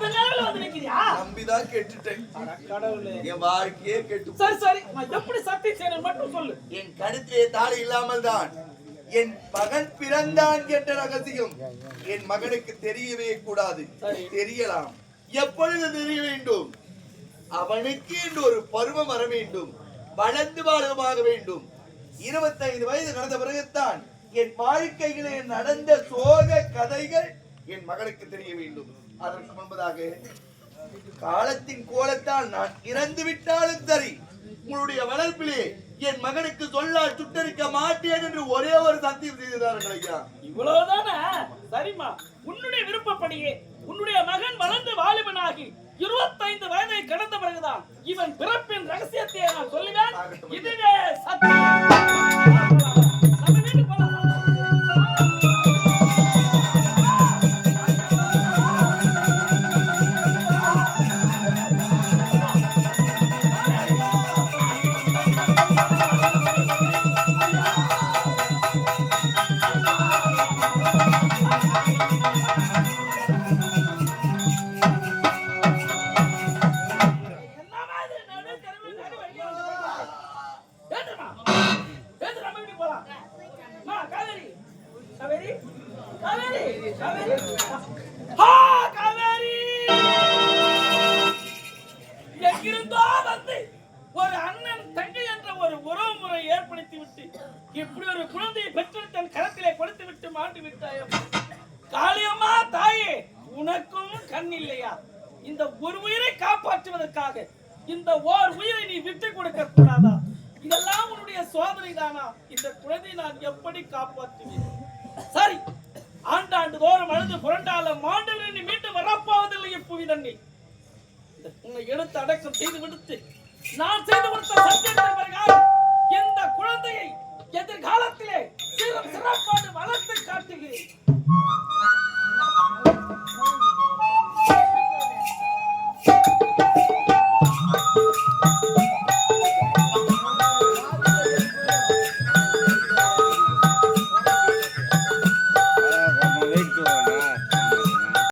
நம்பிதான் கெட்டுட்டேன். அட கடவுளே என் வாழ்க்கையே கெட்டு சரி சரி. நான் எப்படி சத்தியம் செய்யணும் மட்டும் சொல்லு. என் கழுத்திலே தாலி இல்லாமல் தான் என் மகன் பிறந்தான் என்ற ரகசியம். என் மகனுக்கு தெரியவே கூடாது. தெரியலாம். எப்பொழுது தெரிய வேண்டும்? அவனுக்கு என்று ஒரு பருவம் வர வேண்டும். வளர்ந்து வாழமாக வேண்டும். இருபத்தைந்து வயது கடந்த பிறகுத்தான் என் வாழ்க்கையிலே நடந்த சோக கதைகள் என் மகனுக்கு தெரிய வேண்டும். அதற்கு முன்பதாக காலத்தின் கோலத்தால் நான் இறந்து விட்டாலும் சரி உங்களுடைய வளர்ப்பிலே என் மகனுக்கு சொல்லால் சுட்டரிக்க மாட்டேன் என்று ஒரே ஒரு சத்தியம் செய்திருந்தார்கள் ஐயா. இவ்வளவுதானே? சரிம்மா. உன்னுடைய விருப்பப்படியே உன்னுடைய மகன் வளர்ந்து வாலிபனாகி இருபத்தைந்து வயதை கடந்த பிறகுதான் இவன் பிறப்பின் ரகசியத்தை நான் சொல்லுவேன். இதுவே சத்தியம். காவேரி? காவேரி? காவேரி? ஆ, காவேரி! எங்கிருந்தோ வந்து ஒரு அண்ணன் தங்கை என்ற ஒரு உறவு முறை ஏற்படுத்தி விட்டு இப்படி ஒரு குழந்தையை பெற்று தன் கரத்திலே கொடுத்து விட்டு மாண்டு விட்டாயோ காளியம்மா தாயே உனக்கும் கண் இல்லையா இந்த ஒரு உயிரை காப்பாற்றுவதற்காக இந்த ஓர் உயிரை நீ விட்டு கொடுக்க கூடாதா இதெல்லாம் உன்னுடைய சோதனை தானா இந்த குழந்தையை நான் எப்படி காப்பாற்றுவேன் சரி. ஆண்டாண்டு தோறும் அழுது புரண்டால மாண்டவரை நீ மீண்டும் வரப்போவதில்லை இப்புவி தண்ணி உன்னை எடுத்து அடக்கம் செய்து விடுத்து நான் செய்து கொடுத்த சத்தியத்தை